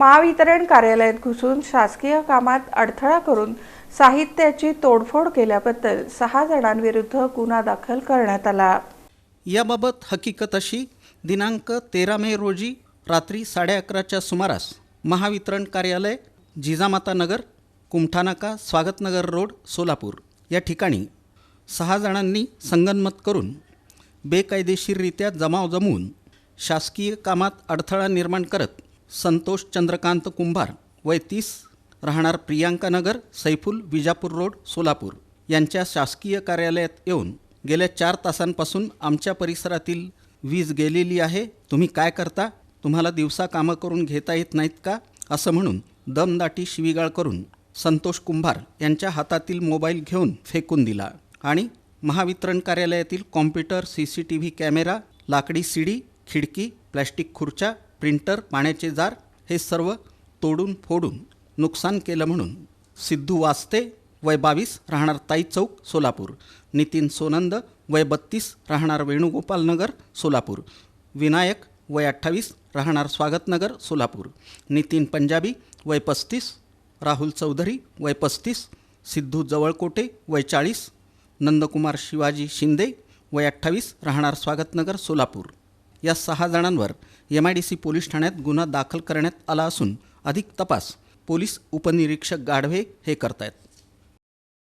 महावितरण कार्यालयात घुसून शासकीय कामात अडथळा करून साहित्याची तोडफोड केल्याबद्दल सहा जणांविरुद्ध गुन्हा दाखल करण्यात आला. याबाबत हकीकत अशी दिनांक तेरा मे रोजी रात्री साडे अकराच्या सुमारास महावितरण कार्यालय जिजामाता नगर कुमठानाका स्वागतनगर रोड सोलापूर या ठिकाणी सहा जणांनी संगनमत करून बेकायदेशीररित्या जमाव जमवून शासकीय कामात अडथळा निर्माण करत संतोष चंद्रकांत कुंभार वय तीस राहणार प्रियांका नगर सैफुल विजापूर रोड सोलापूर. यांच्या शासकीय कार्यालयात येऊन गेल्या चार तासांपासून आमच्या परिसरातील वीज गेलेली आहे. तुम्ही काय करता? तुम्हाला दिवसा कामं करून घेता येत नाहीत का? असं म्हणून दमदाटी शिवीगाळ करून संतोष कुंभार यांच्या हातातील मोबाईल घेऊन फेकून दिला आणि महावितरण कार्यालयातील computer C C T V camera लाकडी सीडी खिडकी प्लॅस्टिक खुर्च्या प्रिंटर पाण्याचे जार हे सर्व तोडून फोडून नुकसान केलं म्हणून सिद्धू वास्ते वय बावीस राहणार ताई चौक सोलापूर. नितीन सोनंद वय बत्तीस राहणार वेणुगोपाल नगर सोलापूर. विनायक वय अठ्ठावीस राहणार स्वागतनगर सोलापूर. नितीन पंजाबी वय पस्तीस राहुल चौधरी वय पस्तीस सिद्धू जवळकोटे वय चाळीस नंदकुमार शिवाजी शिंदे वय अठ्ठावीस राहणार स्वागतनगर सोलापूर. या सहा जणांवर M I D C police ठाण्यात गुन्हा दाखल करण्यात आला असून अधिक तपास पोलीस उपनिरीक्षक गाढवे हे करतायत.